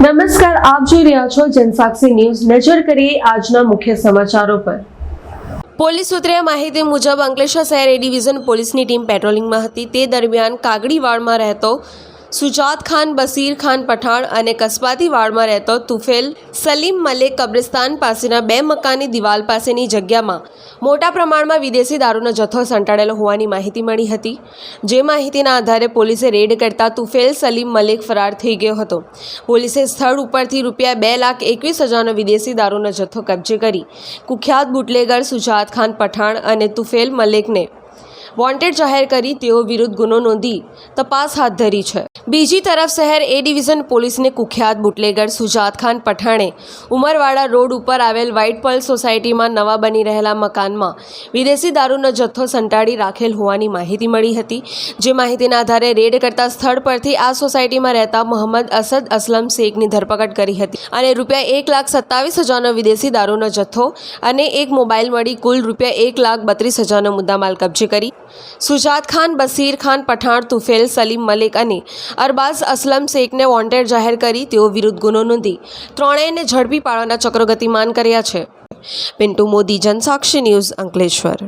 આપ જોઈ રહ્યા છો જનસાક્ષી ન્યૂઝ. નજર કરીએ આજના મુખ્ય સમાચારો પર. પોલીસ સૂત્રે માહિતી મુજબ અંકલેશ્વર શહેર એ ડિવિઝન પોલીસની ટીમ પેટ્રોલિંગમાં હતી. તે દરમિયાન કાગડીવાડમાં રહેતો સુજાત ખાન, બસીર ખાન પઠાણ અને કસ્બાતીવાડમાં રહેતો તુફેલ સલીમ મલેક કબ્રિસ્તાન પાસેના બે મકાનની દિવાલ પાસેની જગ્યામાં મોટા પ્રમાણમાં વિદેશી દારૂનો જથ્થો સંટાડેલો હોવાની માહિતી મળી હતી. જે માહિતીના આધારે પોલીસે રેડ કરતા તુફેલ સલીમ મલેક ફરાર થઈ ગયો હતો. પોલીસે સ્થળ ઉપરથી રૂપિયા બે લાખ એકવીસ હજારનો વિદેશી દારૂનો જથ્થો કબજે કરી કુખ્યાત બુટલેગર સુજાત ખાન પઠાણ અને તુફેલ મલેકને વોન્ટેડ જાહેર કરી તેઓ વિરુદ્ધ ગુનો નોંધી તપાસ હાથ ધરી છે. બીજી તરફ શહેર એ ડિવિઝન પોલીસને કુખ્યાત બુટલેગર સુજાત ખાન પઠાણે ઉમરવાડા રોડ ઉપર આવેલ વ્હાઇટ પર્લ સોસાયટીમાં નવા બની રહેલા મકાનમાં વિદેશી દારૂનો જથ્થો સંતાડી રાખેલ હોવાની માહિતી મળી હતી. જે માહિતીના આધારે રેડ કરતા સ્થળ પરથી આ સોસાયટીમાં રહેતા મોહમ્મદ અસદ અસલમ શેખની ધરપકડ કરી હતી અને રૂપિયા એક લાખ સત્તાવીસ હજારનો વિદેશી દારૂનો જથ્થો અને એક મોબાઈલ મળી કુલ રૂપિયા એક લાખ બત્રીસ હજારનો મુદ્દામાલ કબજે કરી. સુજાત ખાન, બસીર ખાન, પઠાણ, તુફેલ, સલીમ મલિક અને અરબાઝ અસલમ શેખને વોન્ટેડ જાહેર કરી તેઓ વિરુદ્ધ ગુનો નોંધી. ત્રણેયને ઝડપી પાડવાના ચક્રો ગતિમાન કર્યા છે. પિન્ટુ મોદી, જનસાક્ષી ન્યૂઝ અંકલેશ્વર.